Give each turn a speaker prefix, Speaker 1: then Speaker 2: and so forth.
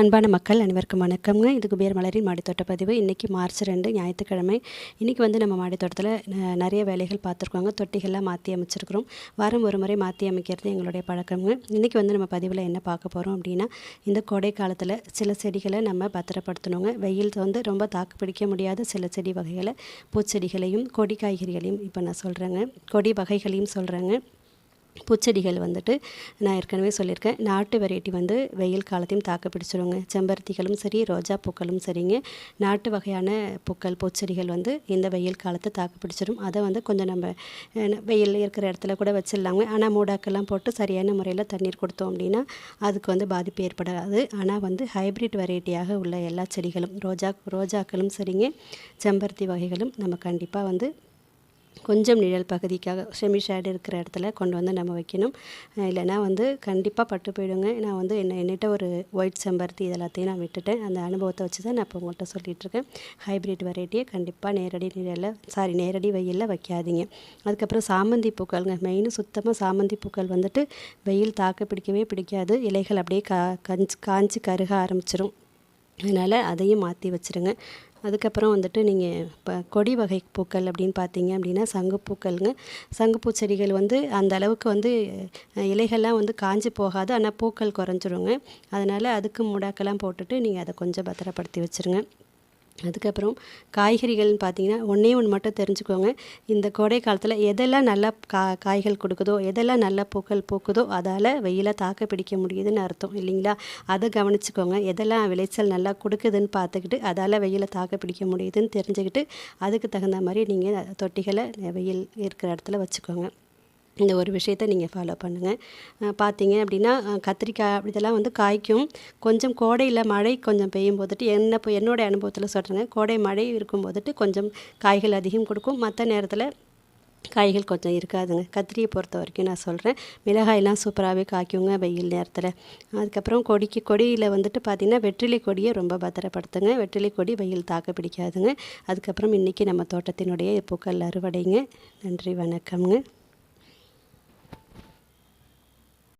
Speaker 1: அன்பான மக்கள் அனைவருக்கும் வணக்கம்ங்க. இது குபேர் மலரின் மாடித்தோட்ட பதிவு. இன்றைக்கி மார்ச் ரெண்டு ஞாயிற்றுக்கிழமை. இன்றைக்கி வந்து நம்ம மாடித்தோட்டத்தில் நிறைய வேலைகள் பார்த்துருக்கோங்க. தொட்டிகள்லாம் மாற்றி அமைச்சிருக்கிறோம். வாரம் ஒரு முறை மாற்றி அமைக்கிறது எங்களுடைய பழக்கம்ங்க. இன்றைக்கி வந்து நம்ம பதிவில் என்ன பார்க்க போகிறோம் அப்படின்னா இந்த கோடை காலத்தில் சில செடிகளை நம்ம பத்திரப்படுத்தணுங்க. வெயில் வந்து ரொம்ப தாக்கு பிடிக்க முடியாத சில செடி வகைகளை பூச்செடிகளையும் கொடி காய்கறிகளையும் இப்போ நான் சொல்கிறேங்க கொடி வகைகளையும் சொல்கிறேங்க பூச்செடிகள் வந்துட்டு நான் ஏற்கனவே சொல்லியிருக்கேன். நாட்டு வெரைட்டி வந்து வெயில் காலத்தையும் தாக்கு பிடிச்சிருங்க. செம்பருத்திகளும் சரி ரோஜா பூக்களும் சரிங்க. நாட்டு வகையான பூக்கள் பூச்செடிகள் வந்து இந்த வெயில் காலத்தை தாக்கு பிடிச்சிடும் அதை வந்து கொஞ்சம் நம்ம வெயில் இருக்கிற இடத்துல கூட வச்சிடலாங்க. ஆனால் மூடாக்கெல்லாம் போட்டு சரியான முறையில் தண்ணீர் கொடுத்தோம் அப்படின்னா அதுக்கு வந்து பாதிப்பு ஏற்படாது. ஆனால் வந்து ஹைப்ரிட் வெரைட்டியாக உள்ள எல்லா செடிகளும் ரோஜா ரோஜாக்களும் சரிங்க. செம்பருத்தி வகைகளும் நம்ம கண்டிப்பாக வந்து கொஞ்சம் நிழல் பகுதிக்காக செமி ஷேடு இருக்கிற இடத்துல கொண்டு வந்து நம்ம வைக்கணும். இல்லைனா இல்லைன்னா வந்து கண்டிப்பாக பட்டு போயிடுங்க. நான் வந்து என்ன என்னிட்ட ஒரு ஒயிட் செம்பருத்தி இது எல்லாத்தையும் நான் விட்டுட்டேன். அந்த அனுபவத்தை வச்சு தான் நான் இப்போ உங்கள்கிட்ட சொல்லிகிட்ருக்கேன் இருக்கேன் ஹைப்ரிட் வெரைட்டியை கண்டிப்பாக நேரடி நிழலில் சாரி நேரடி வெயிலில் வைக்காதீங்க. அதுக்கப்புறம் சாமந்தி பூக்கள்ங்க. மெயின் சுத்தமாக சாமந்தி பூக்கள் வந்துட்டு வெயில் தாக்கு பிடிக்கவே பிடிக்காது. இலைகள் அப்படியே கா கஞ்சி காஞ்சி கருக ஆரம்பிச்சிடும் அதனால் அதையும் மாற்றி வச்சுருங்க. அதுக்கப்புறம் வந்துட்டு நீங்கள் இப்போ கொடி வகை பூக்கள் அப்படின்னு பார்த்தீங்க அப்படின்னா சங்குப்பூக்கள்ங்க சங்குப்பூ செடிகள் வந்து அந்த அளவுக்கு வந்து இலைகள்லாம் வந்து காஞ்சி போகாது. ஆனால் பூக்கள் குறைஞ்சிருங்க. அதனால் அதுக்கு முடாக்கெல்லாம் போட்டுட்டு நீங்கள் அதை கொஞ்சம் பத்திரப்படுத்தி வச்சுருங்க. அதுக்கப்புறம் காய்கறிகள்னு பார்த்தீங்கன்னா ஒன்றே ஒன்று மட்டும் தெரிஞ்சுக்கோங்க. இந்த கோடை காலத்தில் எதெல்லாம் நல்லா கா காய்கள் கொடுக்குதோ எதெல்லாம் நல்ல பூக்கள் பூக்குதோ அதால் வெயிலை தாக்க பிடிக்க முடியுதுன்னு அர்த்தம் இல்லைங்களா? அதை கவனிச்சுக்கோங்க. எதெல்லாம் விளைச்சல் நல்லா கொடுக்குதுன்னு பார்த்துக்கிட்டு அதால் வெயிலை தாக்க பிடிக்க முடியுதுன்னு தெரிஞ்சுக்கிட்டு அதுக்கு தகுந்த மாதிரி நீங்கள் தொட்டிகளை வெயில் இருக்கிற இடத்துல வச்சுக்கோங்க. இந்த ஒரு விஷயத்தை நீங்கள் ஃபாலோ பண்ணுங்கள் பார்த்தீங்க அப்படின்னா கத்திரிக்காய் அப்படி இதெல்லாம் வந்து காய்க்கும். கொஞ்சம் கோடையில் மழை கொஞ்சம் பெய்யும் போதுட்டு என்ன இப்போ என்னோடய அனுபவத்தில் சொல்கிறேங்க கோடை மழை இருக்கும் போதுட்டு கொஞ்சம் காய்கள் அதிகம் கொடுக்கும். மற்ற நேரத்தில் காய்கள் கொஞ்சம் இருக்காதுங்க. கத்திரியை பொறுத்த வரைக்கும் நான் சொல்கிறேன் மிளகாயெல்லாம் சூப்பராகவே காய்க்குங்க வெயில் நேரத்தில். அதுக்கப்புறம் கொடிக்கு கொடியில் வந்துட்டு பார்த்திங்கன்னா வெற்றிலை கொடியை ரொம்ப பத்திரப்படுத்துங்க. வெற்றிலை கொடி வெயில் தாக்க பிடிக்காதுங்க. அதுக்கப்புறம் இன்றைக்கி நம்ம தோட்டத்தினுடைய பூக்கள் அறுவடைங்க. நன்றி வணக்கம்ங்க.